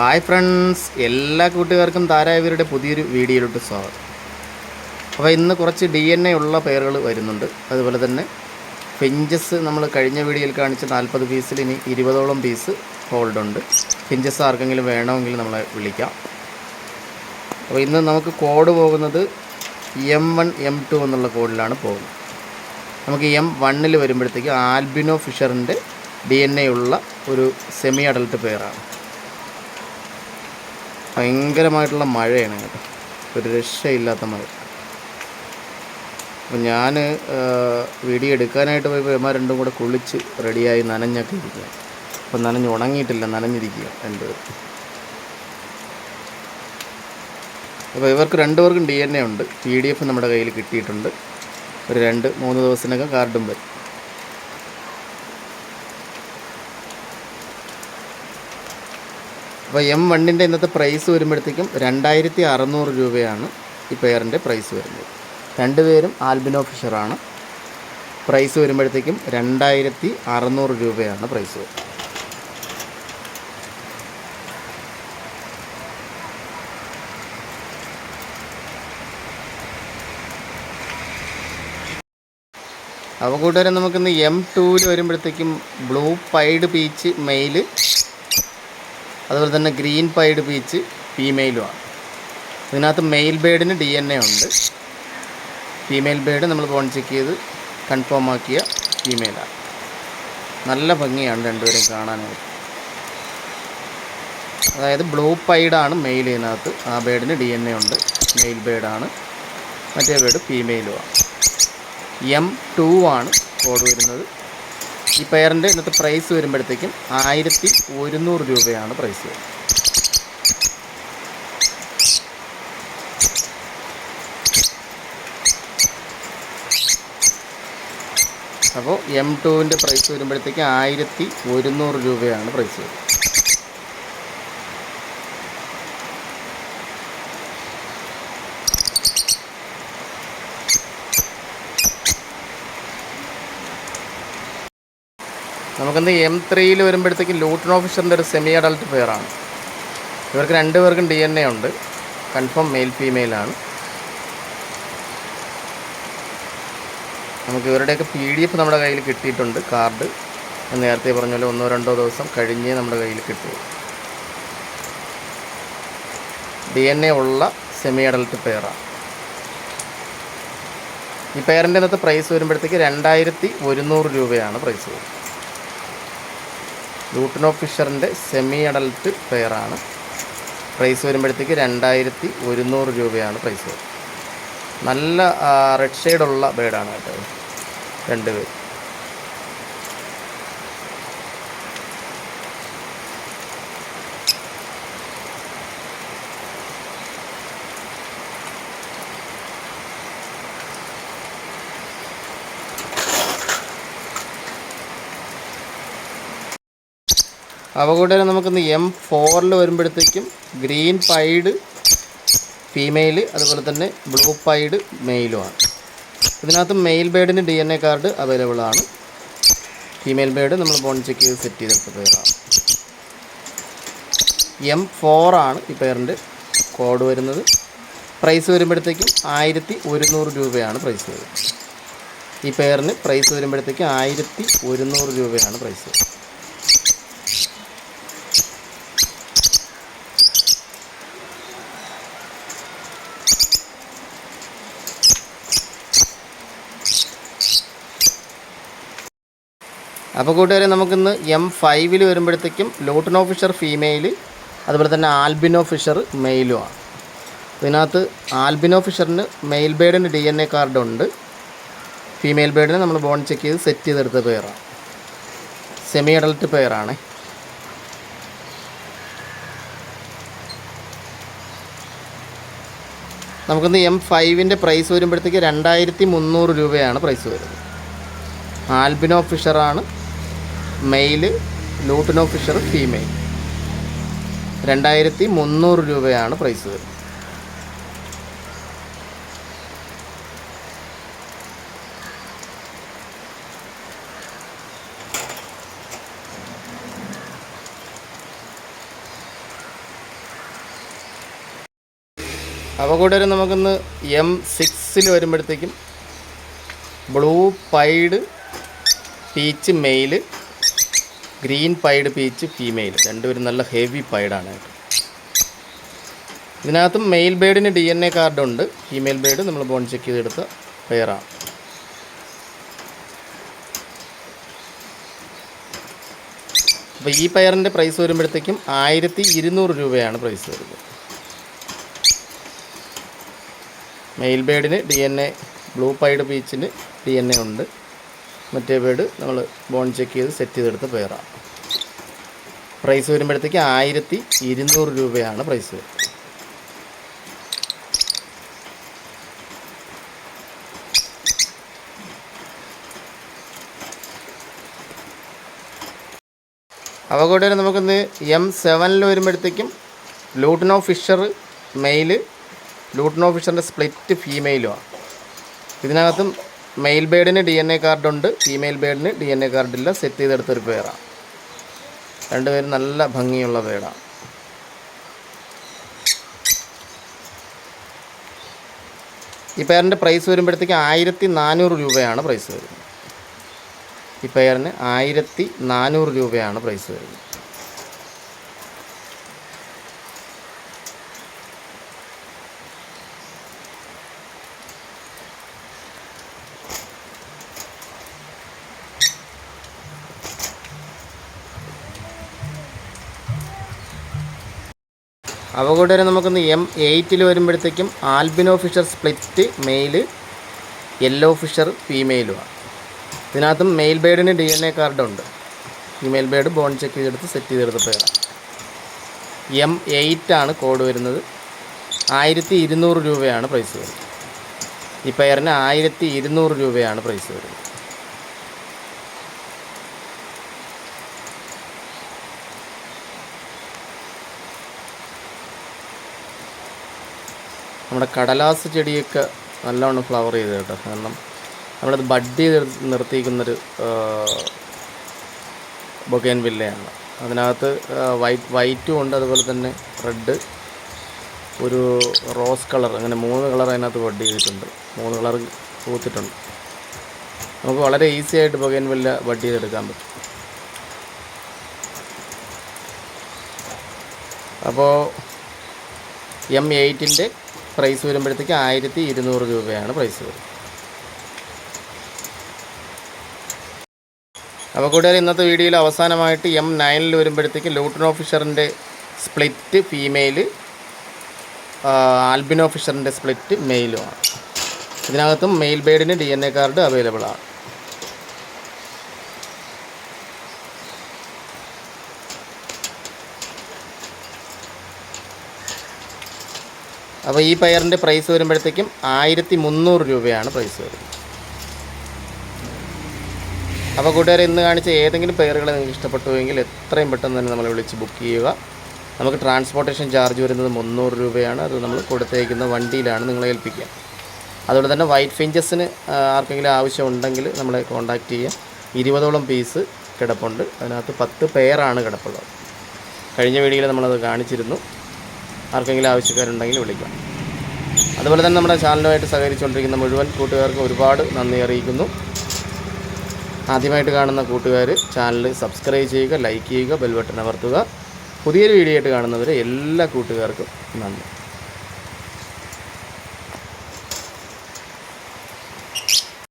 Hi friends എല്ലാ കൂട്ടുകാർക്കും താരായവരുടെ പുതിയൊരു വീഡിയോയിലോട്ട് സ്വാഗതം. അപ്പോൾ ഇന്ന് കുറച്ച് ഡി എൻ എ ഉള്ള പേരുകൾ വരുന്നുണ്ട്. അതുപോലെ തന്നെ ഫിഞ്ചസ് നമ്മൾ കഴിഞ്ഞ വീഡിയോയിൽ കാണിച്ച നാൽപ്പത് പീസിൽ ഇനി ഇരുപതോളം പീസ് ഹോൾഡ് ഉണ്ട്. ഫിഞ്ചസ് ആർക്കെങ്കിലും വേണമെങ്കിൽ നമ്മളെ വിളിക്കാം. അപ്പോൾ ഇന്ന് നമുക്ക് കോഡ് പോകുന്നത് എം വൺ എം ടു എന്നുള്ള കോഡിലാണ് പോകുന്നത്. നമുക്ക് എം വണ്ണിൽ വരുമ്പോഴത്തേക്ക് ആൽബിനോ ഫിഷറിന്റെ ഡി എൻ എ ഉള്ള ഒരു സെമി അഡൽട്ട് പെയറാണ് ഭയങ്കരമായിട്ടുള്ള മഴയാണ് കേട്ടോ. ഒരു രക്ഷയില്ലാത്ത മഴ. അപ്പം ഞാൻ വീഡിയോ എടുക്കാനായിട്ട് പോയപ്പോൾ ഇവന്മാർ രണ്ടും കൂടെ കുളിച്ച് റെഡിയായി നനഞ്ഞൊക്കെ ഇരിക്കുക അപ്പം നനഞ്ഞ് ഉണങ്ങിയിട്ടില്ല നനഞ്ഞിരിക്കുക എന്റെ അപ്പോൾ ഇവർക്ക് രണ്ടുപേർക്കും ഡി എൻ എ ഉണ്ട്. പി ഡി എഫ് നമ്മുടെ കയ്യിൽ കിട്ടിയിട്ടുണ്ട്. ഒരു രണ്ട് മൂന്ന് ദിവസത്തിനൊക്കെ കാർഡും വരും. അപ്പോൾ എം വണ്ണിന്റെ ഇന്നത്തെ പ്രൈസ് വരുമ്പോഴത്തേക്കും രണ്ടായിരത്തി അറുന്നൂറ് രൂപയാണ് ഈ പെയറിന്റെ പ്രൈസ് വരുന്നത്. രണ്ടുപേരും ആൽബിനോ ഫിഷറാണ് പ്രൈസ് വരുമ്പോഴത്തേക്കും രണ്ടായിരത്തി അറുന്നൂറ് രൂപയാണ് പ്രൈസ് വരുന്നത്. അപ്പോൾ കൂട്ടുകാരെ നമുക്കിന്ന് എം ടൂവിൽ വരുമ്പോഴത്തേക്കും ബ്ലൂ പൈഡ് പീച്ച് മെയിൽ അതുപോലെ തന്നെ ഗ്രീൻ പൈഡ് പീച്ച് ഫീമെയിലുമാണ്. ഇതിനകത്ത് മെയിൽ ബേഡിന് ഡി എൻ എ ഉണ്ട്. ഫീമെയിൽ ബേഡ് നമ്മൾ ഫോൺ ചെക്ക് ചെയ്ത് കൺഫേം ആക്കിയ ഫീമെയിലാണ്. നല്ല ഭംഗിയാണ് രണ്ടുപേരും കാണാനായിട്ട്. അതായത് ബ്ലൂ പൈഡാണ് മെയിൽ ഇതിനകത്ത്. ആ ബേഡിന് ഡി എൻ എ ഉണ്ട്. മെയിൽ ബേഡാണ്. മറ്റേ ബേഡ് ഫീമെയിലുമാണ്. എം ടു ആണ് കോഡ് വരുന്നത്. ഈ പെയറിന്റെ ഇന്നത്തെ പ്രൈസ് വരുമ്പോഴത്തേക്കും ആയിരത്തി ഒരുന്നൂറ് രൂപയാണ് പ്രൈസ് വരുന്നത്. അപ്പോൾ എം ടുവിന്റെ പ്രൈസ് വരുമ്പോഴത്തേക്കും ആയിരത്തി ഒരുന്നൂറ് രൂപയാണ് പ്രൈസ് വരുന്നത്. നമുക്കിന്ന് എം ത്രീയിൽ വരുമ്പോഴത്തേക്കും ലൂട്ടൺ ഓഫീസറിന്റെ ഒരു സെമി അഡൾട്ട് പെയറാണ് ഇവർക്ക് രണ്ടുപേർക്കും ഡി എൻ എ ഉണ്ട്. കൺഫേം മെയിൽ ഫീമെയിലാണ് നമുക്ക് ഇവരുടെയൊക്കെ പി ഡി എഫ് നമ്മുടെ കയ്യിൽ കിട്ടിയിട്ടുണ്ട്. കാർഡ് നേരത്തെ പറഞ്ഞ പോലെ ഒന്നോ രണ്ടോ ദിവസം കഴിഞ്ഞേ നമ്മുടെ കയ്യിൽ കിട്ടൂ. ഡി എൻ എ ഉള്ള സെമി അഡൾട്ട് പെയറാണ് ഈ പെയറിന്റെ ഇന്നത്തെ പ്രൈസ് വരുമ്പോഴത്തേക്ക് രണ്ടായിരത്തി ഒരുന്നൂറ് രൂപയാണ് പ്രൈസ് വരുന്നത്. ലൂട്ടനോ ഫിഷറിന്റെ സെമി അഡൽട്ട് പെയറാണ് പ്രൈസ് വരുമ്പോഴത്തേക്ക് രണ്ടായിരത്തി ഒരുന്നൂറ് രൂപയാണ് പ്രൈസ് നല്ല റെഡ് ഷെയ്ഡുള്ള ബേഡാണ് കേട്ടോ. രണ്ട് പേര് അവ കൂടെ നമുക്കിന്ന് എം ഫോറിൽ വരുമ്പോഴത്തേക്കും ഗ്രീൻ പൈഡ് ഫീമെയിൽ അതുപോലെ തന്നെ ബ്ലൂ പൈഡ് മെയിലുമാണ് ഇതിനകത്ത് male ബേഡിന് D N A card available ആണ്. ഫീമെയിൽ ബേഡ് നമ്മൾ ബോൺ ചെക്ക് ചെയ്ത് സെറ്റ് ചെയ്തെടുത്ത പേരാണ്. എം ഫോറാണ് ഈ പേരിന്റെ കോഡ് വരുന്നത്. പ്രൈസ് വരുമ്പോഴത്തേക്കും ആയിരത്തി ഒരുന്നൂറ് രൂപയാണ് പ്രൈസ് വരുന്നത്. ഈ പെയറിന് പ്രൈസ് വരുമ്പോഴത്തേക്കും ആയിരത്തി ഒരുന്നൂറ് രൂപയാണ് പ്രൈസ് വരുന്നത്. അപ്പോൾ കൂട്ടുകാരെ നമുക്കിന്ന് എം ഫൈവിൽ വരുമ്പോഴത്തേക്കും ലോട്ടൻ ഓഫീഷർ ഫീമെയിൽ അതുപോലെ തന്നെ ആൽബിനോ ഫിഷർ മെയിലുമാണ് ഇതിനകത്ത് ആൽബിനോ ഫിഷറിന് മെയിൽ ബേഡിന് ഡി എൻ എ കാർഡുണ്ട് ഫീമെയിൽ ബേഡിന് നമ്മൾ ബോൺ ചെക്ക് ചെയ്ത് സെറ്റ് ചെയ്തെടുത്ത പെയറാണ് സെമി അഡൽട്ട് പെയറാണ് നമുക്കിന്ന് എം ഫൈവിന്റെ പ്രൈസ് വരുമ്പോഴത്തേക്ക് രണ്ടായിരത്തി മുന്നൂറ് രൂപയാണ് പ്രൈസ് വരുന്നത്. ആൽബിനോ ഫിഷറാണ് മെയിൽ ലൂട്ടിനോ ഫിഷർ ഫീമെയിൽ. രണ്ടായിരത്തി മുന്നൂറ് രൂപയാണ് പ്രൈസ്. അപ്പോൾ അവ കൂടെ നമുക്കിന്ന് എം സിക്സിൽ വരുമ്പോഴത്തേക്കും blue pied peach male green pied peach female. രണ്ടുപേരും നല്ല ഹെവി പൈഡാണ്. ഇതിനകത്തും മെയിൽ ബേഡിന് ഡി എൻ എ കാർഡുണ്ട്. ഫീമെയിൽ ബേഡ് നമ്മൾ ബോൺ ചെക്ക് ചെയ്തെടുത്ത പെയറാണ് അപ്പോൾ ഈ പയറിന്റെ പ്രൈസ് വരുമ്പോഴത്തേക്കും ആയിരത്തി ഇരുന്നൂറ് രൂപയാണ് പ്രൈസ് വരുന്നത്. Male ബേഡിന് D N A blue pied പീച്ചിന് D N A ഉണ്ട്. മറ്റേ ബേഡ് നമ്മൾ ബോൺ ചെക്ക് ചെയ്ത് സെറ്റ് ചെയ്തെടുത്ത പെയറാണ് പ്രൈസ് വരുമ്പോഴത്തേക്ക് ആയിരത്തി ഇരുന്നൂറ് രൂപയാണ് പ്രൈസ് വരുന്നത് അവ കൂടെ നമുക്കിന്ന് എം സെവനിൽ വരുമ്പോഴത്തേക്കും ലൂട്ടിനോ ഫിഷർ മെയിൽ ലൂട്ടിനോ ഫിഷറിന്റെ സ്പ്ലിറ്റ് ഫീമെയിലുമാണ് ഇതിനകത്തും മെയിൽ ബേഡിന് ഡി എൻ എ കാർഡുണ്ട് ഫീമെയിൽ ബേഡിന് ഡി എൻ എ കാർഡില്ല സെറ്റ് ചെയ്തെടുത്തൊരു പേരാണ് രണ്ടുപേരും നല്ല ഭംഗിയുള്ള പേടാണ് ഈ പേരിന്റെ പ്രൈസ് വരുമ്പോഴത്തേക്ക് ആയിരത്തി നാനൂറ് രൂപയാണ് പ്രൈസ് വരുന്നത്. ഈ പേരിന് ആയിരത്തി നാനൂറ് രൂപയാണ് പ്രൈസ് വരുന്നത്. അവ കൂടെ നമുക്കൊന്ന് എം എയ്റ്റിൽ വരുമ്പോഴത്തേക്കും albino fisher split male yellow fisher ഫീമെയിലുമാണ്. ഇതിനകത്തും മെയിൽ ബേഡിന് ഡി എൻ എ കാർഡുണ്ട് ഫീമെയിൽ ബേഡ് ബോൺ ചെക്ക് ചെയ്തെടുത്ത് സെറ്റ് ചെയ്തെടുത്ത പേരാണ് എം ആണ് കോഡ് വരുന്നത്. ആയിരത്തി ഇരുന്നൂറ് രൂപയാണ് പ്രൈസ് വരുന്നത്. ഈ പെയറിന് ആയിരത്തി ഇരുന്നൂറ് രൂപയാണ് പ്രൈസ് വരുന്നത്. നമ്മുടെ കടലാസ് ചെടിയൊക്കെ നല്ലോണം ഫ്ലവർ ചെയ്ത് കേട്ടോ. കാരണം നമ്മളത് ബഡ് ചെയ്ത് നിർത്തിയിരിക്കുന്നൊരു ബൊക്കേൻ വില്ലയാണ്. അതിനകത്ത് വൈറ്റ് വൈറ്റും ഉണ്ട്. അതുപോലെ തന്നെ റെഡ് ഒരു റോസ് കളർ അങ്ങനെ മൂന്ന് കളർ അതിനകത്ത് ബഡ് ചെയ്തിട്ടുണ്ട്. മൂന്ന് കളർ പൂത്തിട്ടുണ്ട്. നമുക്ക് വളരെ ഈസി ആയിട്ട് ബൊക്കേൻ വില്ല ബഡ് ചെയ്തെടുക്കാൻ പറ്റും. അപ്പോൾ എം എയ്റ്റിന്റെ പ്രൈസ് വരുമ്പോഴത്തേക്ക് ആയിരത്തി ഇരുന്നൂറ് രൂപയാണ് പ്രൈസ് വരുന്നത്. അപ്പോൾ കൂട്ടുകാർ ഇന്നത്തെ വീഡിയോയിൽ അവസാനമായിട്ട് എം നയനിൽ വരുമ്പോഴത്തേക്ക് ലൂട്ടനോ ഫിഷറിന്റെ സ്പ്ലിറ്റ് ഫീമെയിൽ ആൽബിനോ ഫിഷറിന്റെ സ്പ്ലിറ്റ് മെയിലുമാണ്. ഇതിനകത്തും male ബേഡിന് D N A card available അപ്പോൾ ഈ പയറിന്റെ പ്രൈസ് വരുമ്പോഴത്തേക്കും ആയിരത്തി മുന്നൂറ് രൂപയാണ് പ്രൈസ് വരുന്നത്. അപ്പോൾ കൂട്ടുകാരെ ഇന്ന് കാണിച്ച ഏതെങ്കിലും പയറുകൾ നിങ്ങൾക്ക് ഇഷ്ടപ്പെട്ടുവെങ്കിൽ എത്രയും പെട്ടെന്ന് തന്നെ നമ്മളെ വിളിച്ച് ബുക്ക് ചെയ്യുക. നമുക്ക് ട്രാൻസ്പോർട്ടേഷൻ ചാർജ് വരുന്നത് മുന്നൂറ് രൂപയാണ്. അത് നമ്മൾ കൊടുത്തേക്കുന്ന വണ്ടിയിലാണ് നിങ്ങളെ ഏൽപ്പിക്കുക. അതുപോലെ തന്നെ വൈറ്റ് ഫിഞ്ചസിന് ആർക്കെങ്കിലും ആവശ്യമുണ്ടെങ്കിൽ നമ്മളെ കോൺടാക്റ്റ് ചെയ്യുക ഇരുപതോളം പീസ് കിടപ്പുണ്ട്. അതിനകത്ത് പത്ത് പെയറാണ് കിടപ്പുള്ളത്. കഴിഞ്ഞ വീഡിയോയിൽ നമ്മളത് കാണിച്ചിരുന്നു. ആർക്കെങ്കിലും ആവശ്യക്കാരുണ്ടെങ്കിൽ വിളിക്കാം. അതുപോലെ തന്നെ നമ്മുടെ ചാനലുമായിട്ട് സഹകരിച്ചുകൊണ്ടിരിക്കുന്ന മുഴുവൻ കൂട്ടുകാർക്കും ഒരുപാട് നന്ദി അറിയിക്കുന്നു. ആദ്യമായിട്ട് കാണുന്ന കൂട്ടുകാർ ചാനൽ സബ്സ്ക്രൈബ് ചെയ്യുക ലൈക്ക് ചെയ്യുക ബെൽ ബട്ടൺ അമർത്തുക. പുതിയൊരു വീഡിയോ ആയിട്ട് കാണുന്നവരെ എല്ലാ കൂട്ടുകാർക്കും നന്ദി.